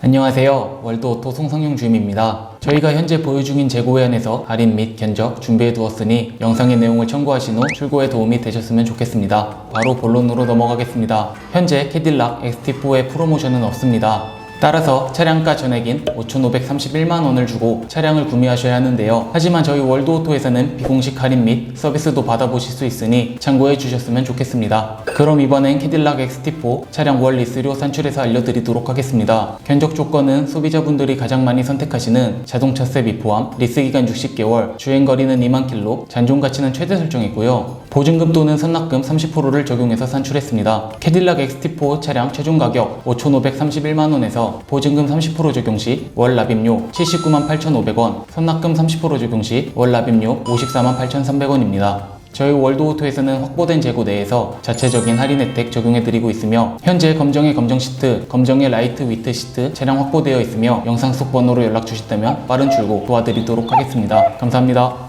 안녕하세요. 월드오토 송성용 주임입니다. 저희가 현재 보유 중인 재고에 한해서 할인 및 견적 준비해 두었으니 영상의 내용을 참고하신 후 출고에 도움이 되셨으면 좋겠습니다. 바로 본론으로 넘어가겠습니다. 현재 캐딜락 XT4의 프로모션은 없습니다. 따라서 차량가 전액인 5,531만 원을 주고 차량을 구매하셔야 하는데요. 하지만 저희 월드오토에서는 비공식 할인 및 서비스도 받아보실 수 있으니 참고해 주셨으면 좋겠습니다. 그럼 이번엔 캐딜락 XT4 차량 월 리스료 산출해서 알려드리도록 하겠습니다. 견적 조건은 소비자분들이 가장 많이 선택하시는 자동차세 미포함, 리스 기간 60개월, 주행 거리는 2만 킬로, 잔존 가치는 최대 설정이고요. 보증금 또는 선납금 30%를 적용해서 산출했습니다. 캐딜락 XT4 차량 최종 가격 5,531만 원에서 보증금 30% 적용 시 월 납입료 79만 8,500원, 선납금 30% 적용 시 월 납입료 54만 8,300원입니다. 저희 월드오토에서는 확보된 재고 내에서 자체적인 할인 혜택 적용해드리고 있으며 현재 검정의 검정 시트, 검정의 라이트 위트 시트 차량 확보되어 있으며 영상 속 번호로 연락 주시다면 빠른 출고 도와드리도록 하겠습니다. 감사합니다.